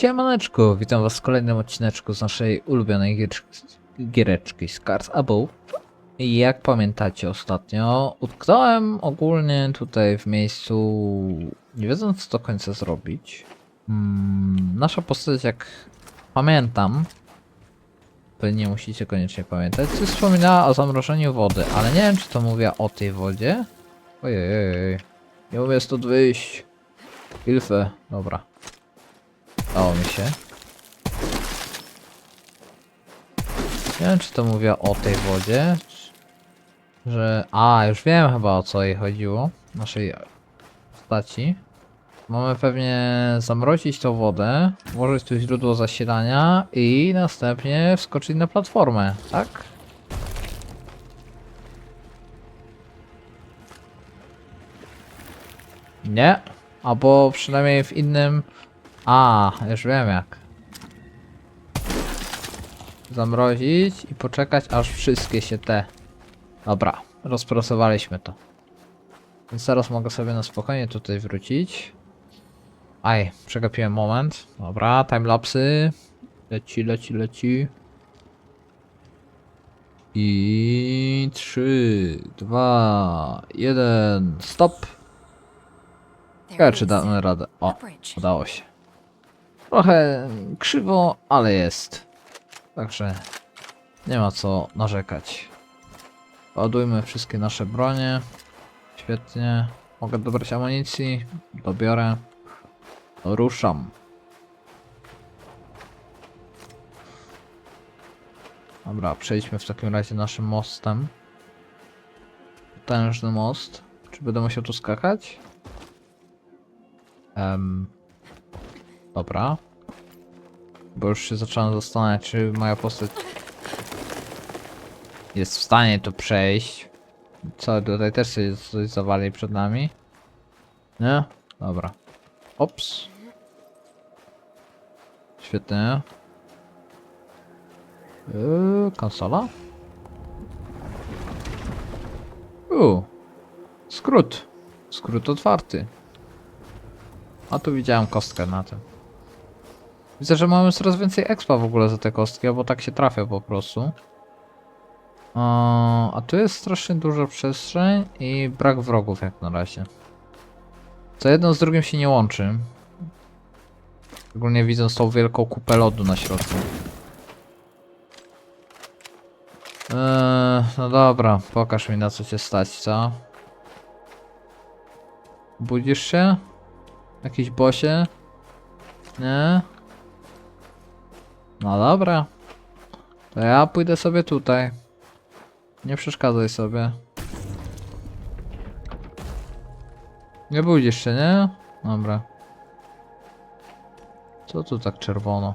Siemaneczku, witam was w kolejnym odcineczku z naszej ulubionej giereczki, giereczki Scars Above. Jak pamiętacie ostatnio, utknąłem ogólnie tutaj w miejscu, nie wiedząc co do końca zrobić. Mm, nasza postać, jak pamiętam, wy nie musicie koniecznie pamiętać, wspominała o zamrożeniu wody, ale nie wiem czy to mówię o tej wodzie. Ojej, nie umiem stąd wyjść. Hilfe, dobra. Dało mi się. Nie wiem, czy to mówię o tej wodzie. Że. A, już wiem chyba o co jej chodziło. Naszej postaci. Mamy pewnie zamrozić tą wodę, włożyć tu źródło zasilania i następnie wskoczyć na platformę, tak? Nie. Albo przynajmniej w innym a, już wiem jak. Zamrozić i poczekać aż wszystkie się te... Dobra, rozpracowaliśmy to. Więc teraz mogę sobie na spokojnie tutaj wrócić. Aj, przegapiłem moment. Dobra, timelapsy. Leci, leci, leci. I 3, 2, 1, stop. Ciekawe, czy damy radę. O, udało się. Trochę krzywo, ale jest. Także nie ma co narzekać. Ładujmy wszystkie nasze bronie. Świetnie. Mogę dobrać amunicji? Dobiorę. Ruszam. Dobra, przejdźmy w takim razie naszym mostem. Potężny most. Czy będę musiał tu skakać? Em, Dobra. Bo już się zacząłem zastanawiać, czy moja postać jest w stanie tu przejść. Co, tutaj też się coś zawali przed nami? Nie? Dobra. Ops. Świetnie. Yy, konsola? Uuu. Skrót. Skrót otwarty. A tu widziałem kostkę na tym. Widzę, że mamy coraz więcej expa w ogóle za te kostki, bo tak się trafia po prostu. O, a tu jest strasznie duża przestrzeń i brak wrogów jak na razie. Co jedno z drugim się nie łączy. Szczególnie widząc tą wielką kupę lodu na środku. Eee, no dobra, pokaż mi na co cię stać, co? Budzisz się? Jakiś bosie? Nie? No dobra. To ja pójdę sobie tutaj. Nie przeszkadzaj sobie. Nie budzisz się, nie? Dobra. Co tu tak czerwono?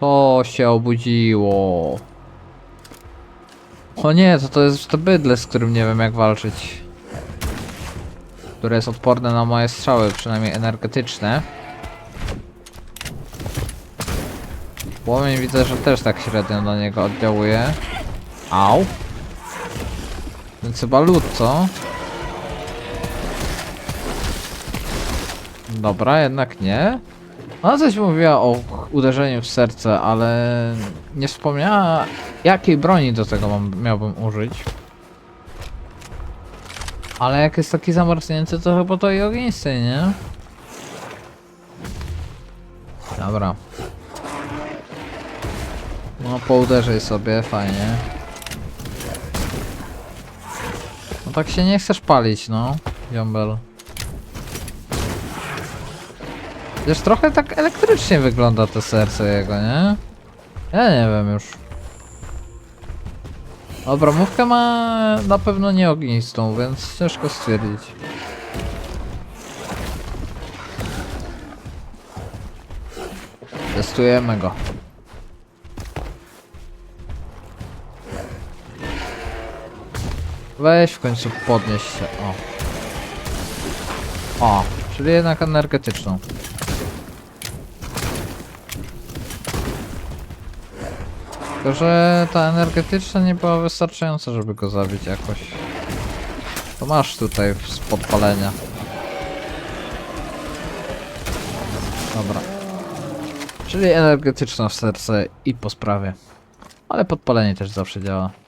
Co się obudziło? O nie, to to jest to bydle, z którym nie wiem jak walczyć które jest odporne na moje strzały, przynajmniej energetyczne. Płomień widzę, że też tak średnio na niego oddziałuje. Au. Więc chyba lód, co? Dobra, jednak nie. Ona coś mówiła o uderzeniu w serce, ale nie wspomniała jakiej broni do tego mam, miałbym użyć. Ale jak jest taki zamarznięty, to chyba to i ognisty, nie? Dobra. No pouderzaj sobie, fajnie. No tak się nie chcesz palić, no, Jombel. Wiesz, trochę tak elektrycznie wygląda to serce jego, nie? Ja nie wiem już. Dobra, mówka ma na pewno nie ognistą, więc ciężko stwierdzić. Testujemy go. Weź w końcu podnieś się, o. O, czyli jednak energetyczną. Tylko, że ta energetyczna nie była wystarczająca, żeby go zabić jakoś. To masz tutaj z podpalenia. Dobra. Czyli energetyczna w serce i po sprawie. Ale podpalenie też zawsze działa.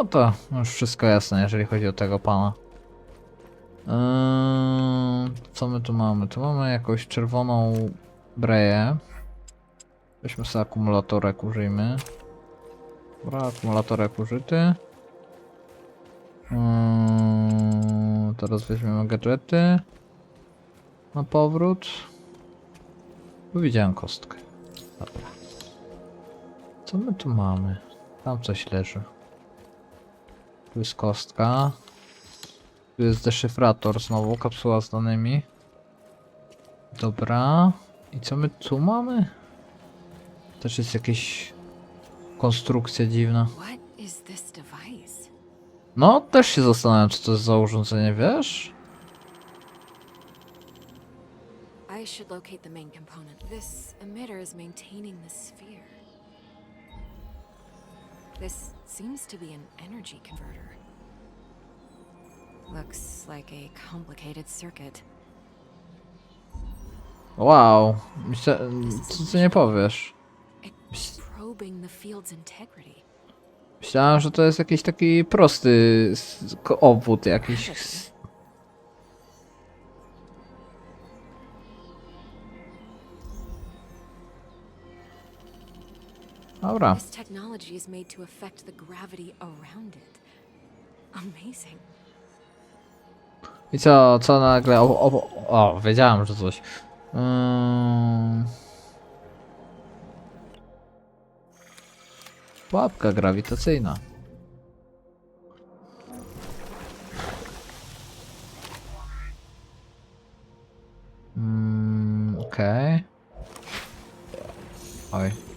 No to już wszystko jasne, jeżeli chodzi o tego pana. Eee, co my tu mamy? Tu mamy jakąś czerwoną breję. Weźmy sobie akumulatorek, użyjmy. Dobra, akumulatorek użyty. Eee, teraz weźmiemy gadżety. Na powrót. Tu widziałem kostkę. Dobra. Co my tu mamy? Tam coś leży. Tu jest kostka. Tu jest deszyfrator znowu, kapsuła z danymi. Dobra. I co my tu mamy? Też jest jakieś konstrukcja dziwna. No, też się zastanawiam, co to jest za urządzenie, wiesz? I should locate the main component. This emitter is maintaining the sphere. This seems to be an energy converter. Looks like a complicated circuit. Wow. Myślę, mm, co ty nie powiesz? It's probing the field's integrity. Myślałem, że to jest jakiś taki prosty obwód jakiś. Dobra. This technology is made to affect the gravity around it. Amazing. I co, co nagle. O, o, o wiedziałem, że coś. Ym... Pułapka grawitacyjna. Mm, Okej. Oj.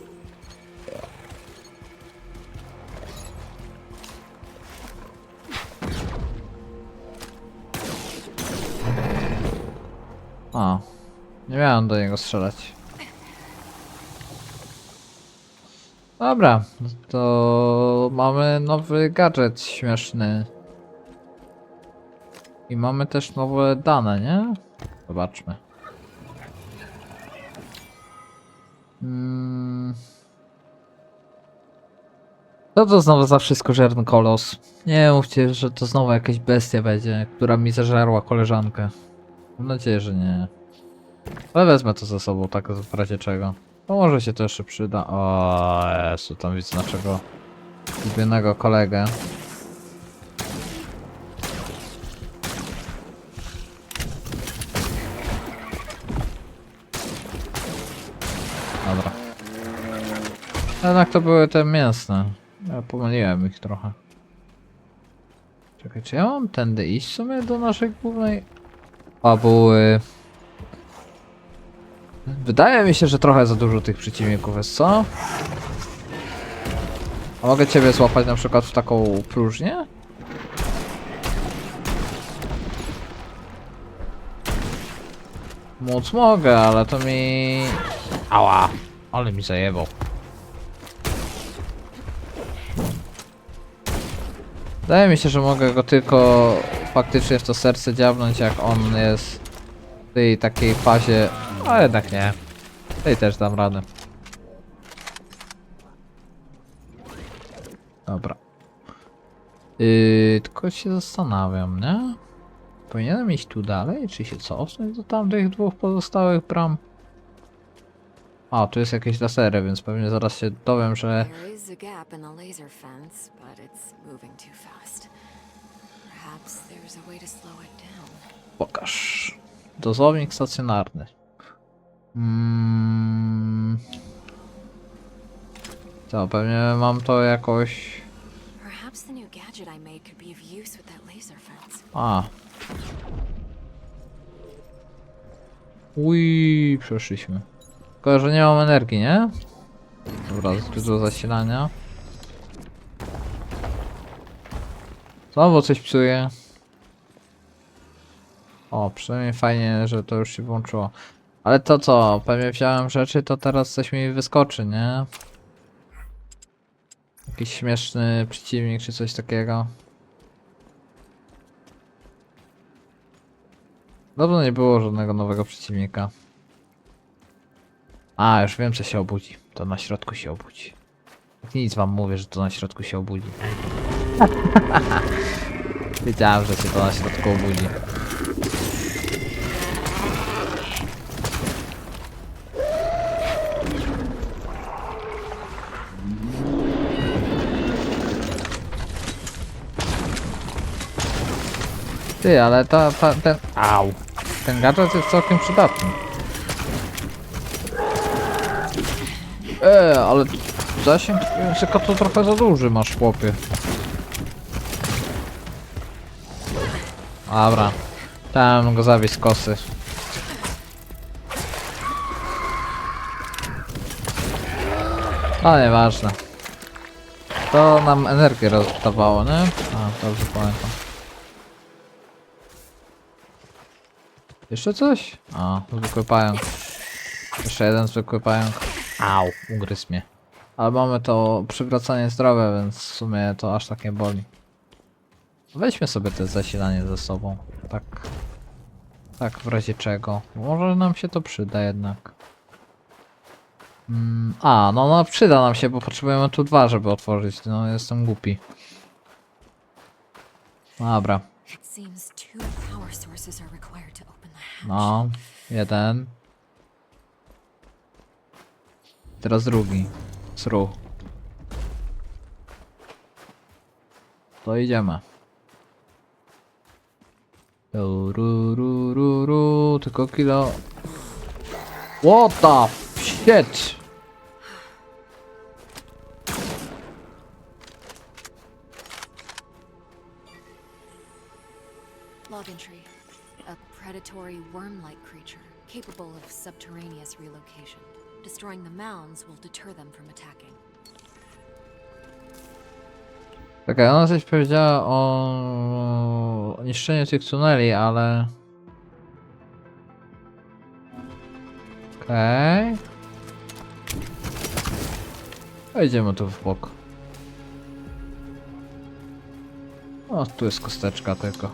A. Nie miałem do niego strzelać. Dobra, to mamy nowy gadżet śmieszny. I mamy też nowe dane, nie? Zobaczmy. Mm. Co to znowu za wszystkożerny kolos? Nie mówcie, że to znowu jakaś bestia będzie, która mi zażarła koleżankę. Mam nadzieję, że nie. Ale wezmę to ze sobą, tak w razie czego. To może się to jeszcze przyda. O Jezu, tam widzę naszego ulubionego kolegę. Dobra. Jednak to były te mięsne. Ja pomyliłem ich trochę. Czekaj, czy ja mam tędy iść w sumie do naszej głównej fabuły? Wydaje mi się, że trochę za dużo tych przeciwników jest, co? A mogę ciebie złapać na przykład w taką próżnię? Móc mogę, ale to mi... Ała! Ale mi zajebał. Wydaje mi się, że mogę go tylko faktycznie w to serce dziabnąć, jak on jest w tej takiej fazie, a jednak nie. Tej też dam radę. Dobra. Yy, tylko się zastanawiam, nie? Powinienem iść tu dalej, czy się cofnąć do tamtych dwóch pozostałych bram? A, tu jest jakieś lasery, więc pewnie zaraz się dowiem, że... Pokaż. Dozownik stacjonarny. Mm. Co, pewnie mam to jakoś... A. Ui, przeszliśmy. Tylko, że nie mam energii, nie? Dobra, dużo zasilania. Znowu coś psuje. O, przynajmniej fajnie, że to już się włączyło. Ale to co, pewnie wziąłem rzeczy, to teraz coś mi wyskoczy, nie? Jakiś śmieszny przeciwnik czy coś takiego. Dawno nie było żadnego nowego przeciwnika. A, już wiem co się obudzi. To na środku się obudzi. Tak nic wam mówię, że to na środku się obudzi. Wiedziałem, że się to na środku obudzi. Ty, ale ta, ta, ten... Au! Ten gadżet jest całkiem przydatny. E, ale zasięg języka to trochę za duży masz, chłopie. Dobra. Tam go zawieźć z kosy. No nieważne. To nam energię rozdawało, nie? A, dobrze pamiętam. Jeszcze coś? A, zwykły pająk. Jeszcze jeden zwykły pająk. Au, ugryzł mnie. Ale mamy to przywracanie zdrowia, więc w sumie to aż tak nie boli. Weźmy sobie te zasilanie ze sobą. Tak. Tak, w razie czego. Może nam się to przyda jednak. Mm, a, no, no przyda nam się, bo potrzebujemy tu dwa, żeby otworzyć. No, jestem głupi. Dobra. To. No, jeden. Teraz drugi. Sru. To idziemy. Ru, ru, ru, ru, ru, tylko kilo. What the shit? Log entry. A predatory worm-like creature capable of subterraneous relocation. Destroying the mounds will deter them from attacking. Czekaj, ona coś powiedziała o niszczeniu tych tuneli, ale... Okej. Wejdziemy tu w bok. O, tu jest kosteczka tylko.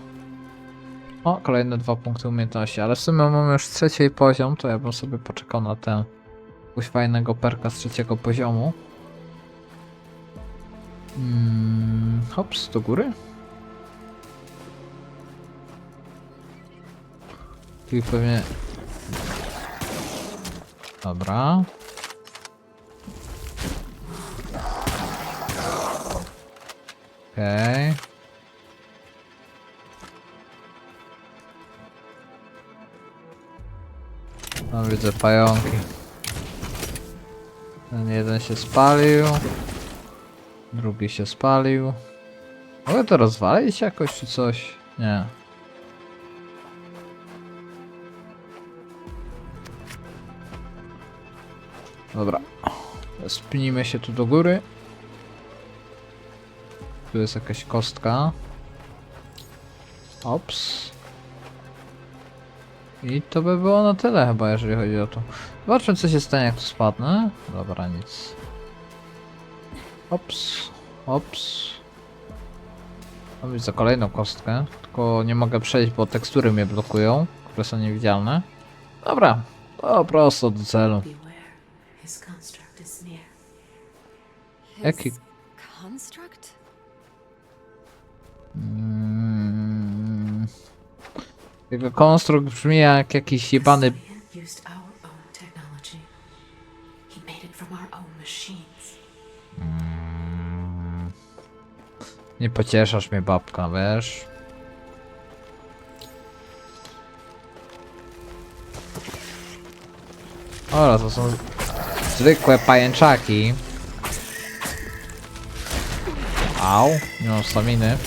O, kolejne dwa punkty umiejętności, ale w sumie mamy już trzeci poziom, to ja bym sobie poczekał na ten... Jakiegoś fajnego perka z trzeciego poziomu. Mm, hops, do góry. Tu pewnie... Dobra. Okej. No widzę pająki. Ten jeden się spalił. Drugi się spalił. Mogę to rozwalić jakoś czy coś? Nie. Dobra. Spnijmy się tu do góry. Tu jest jakaś kostka. Ops. I to by było na tyle chyba, jeżeli chodzi o to. Zobaczmy co się stanie jak tu spadnę. Dobra, nic. Ops, ops. Mam widzę kolejną kostkę, tylko nie mogę przejść, bo tekstury mnie blokują, które są niewidzialne. Dobra, to prosto do celu. Jaki-? Mm. Jego konstrukt brzmi jak jakiś jebany... Nie pocieszasz mnie babka, wiesz? Dobra, to są zwykłe pajęczaki. Au, nie mam staminy.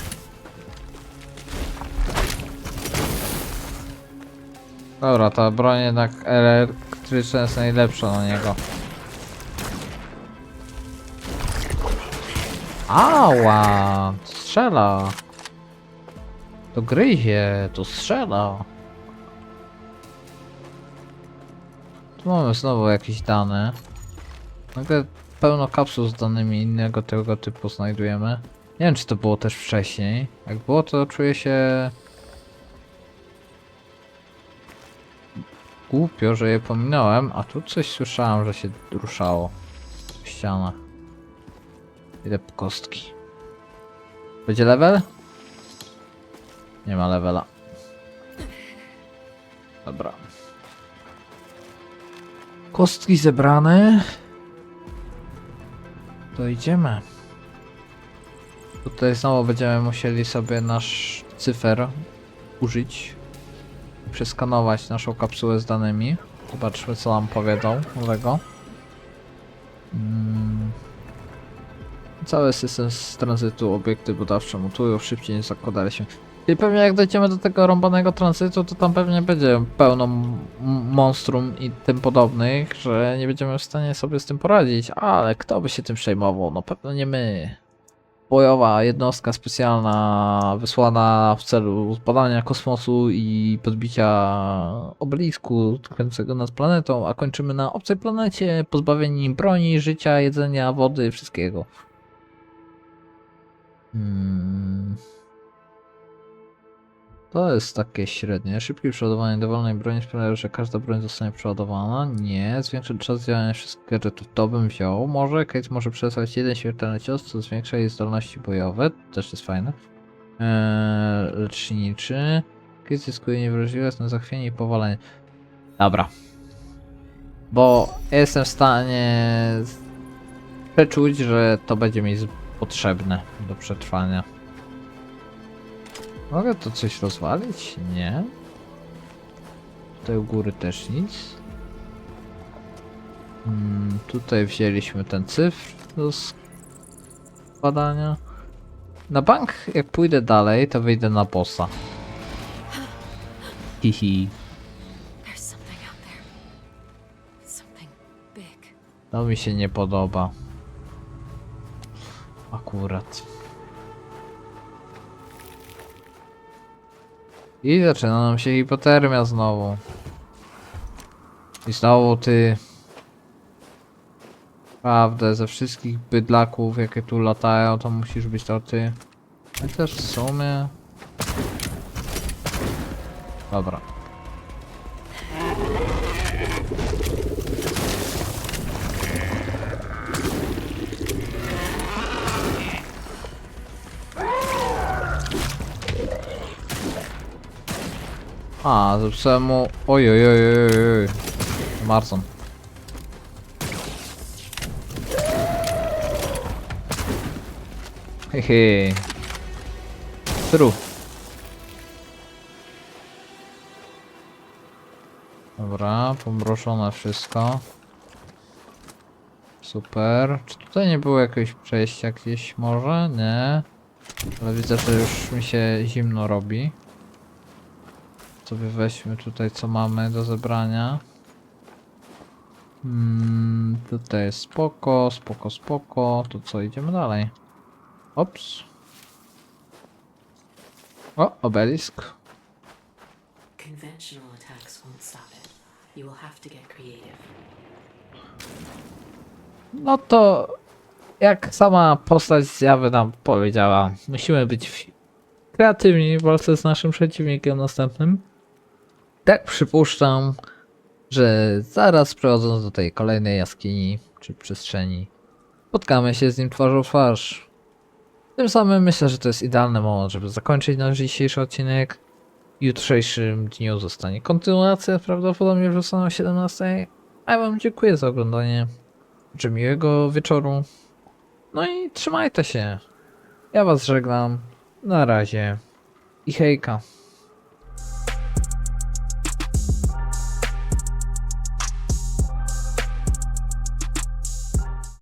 Dobra, ta broń jednak elektryczna jest najlepsza na niego. Ała! Strzela! To gryzie, to strzela. Tu mamy znowu jakieś dane. Nagle pełno kapsuł z danymi innego tego typu znajdujemy. Nie wiem czy to było też wcześniej. Jak było to czuję się głupio, że je pominąłem, a tu coś słyszałem, że się ruszało w ścianach. Po kostki. Będzie level? Nie ma levela. Dobra. Kostki zebrane. To idziemy. Tutaj znowu będziemy musieli sobie nasz cyfer użyć. Przeskanować naszą kapsułę z danymi. Zobaczmy co nam powiedzą nowego. Mm. Cały system z tranzytu, obiekty budowcze mutują szybciej niż zakładaliśmy. I pewnie jak dojdziemy do tego rąbanego tranzytu, to tam pewnie będzie pełno monstrum i tym podobnych, że nie będziemy w stanie sobie z tym poradzić. Ale kto by się tym przejmował? No pewno nie my. Bojowa jednostka specjalna wysłana w celu zbadania kosmosu i podbicia obelisku tkwiącego nad planetą, a kończymy na obcej planecie, pozbawieni broni, życia, jedzenia, wody, wszystkiego. Hmm. To jest takie średnie. Szybkie przeładowanie dowolnej broni sprawia, że każda broń zostanie przeładowana. Nie. Zwiększa czas działania wszystkich gadżetów. To bym wziął. Może. Kate może przesłać jeden śmiertelny cios, co zwiększa jej zdolności bojowe. Też jest fajne. Eee, leczniczy. Kate zyskuje niewrażliwość na zachwianie i powalenie. Dobra. Bo jestem w stanie przeczuć, że to będzie mi potrzebne do przetrwania. Mogę to coś rozwalić? Nie. Tutaj u góry też nic. Mm, tutaj wzięliśmy ten cyfr do składania. Na bank, jak pójdę dalej, to wyjdę na bossa. Hihi. To mi się nie podoba. Akurat. I zaczyna nam się hipotermia znowu. I znowu ty. Prawdę, ze wszystkich bydlaków, jakie tu latają, to musisz być to ty. Chociaż w sumie... Dobra. A, zepsułem mu... Oj, oj, oj, oj, oj. Marzon. Hehe. Tru. Dobra, pomroczone wszystko. Super. Czy tutaj nie było jakiegoś przejścia gdzieś może? Nie. Ale widzę, że już mi się zimno robi sobie weźmy tutaj co mamy do zebrania. Mm, tutaj jest spoko, spoko, spoko. To co, idziemy dalej. Ops. O, obelisk. Conventional attacks won't stop it. You will have to get creative. No to jak sama postać zjawy nam powiedziała, musimy być kreatywni w walce z naszym przeciwnikiem następnym. Tak przypuszczam, że zaraz przechodząc do tej kolejnej jaskini czy przestrzeni, spotkamy się z nim twarzą w twarz. Tym samym myślę, że to jest idealny moment, żeby zakończyć nasz dzisiejszy odcinek. W jutrzejszym dniu zostanie kontynuacja, prawdopodobnie wrzucona o 17. A ja wam dziękuję za oglądanie. Życzę miłego wieczoru. No i trzymajcie się. Ja was żegnam. Na razie. I hejka.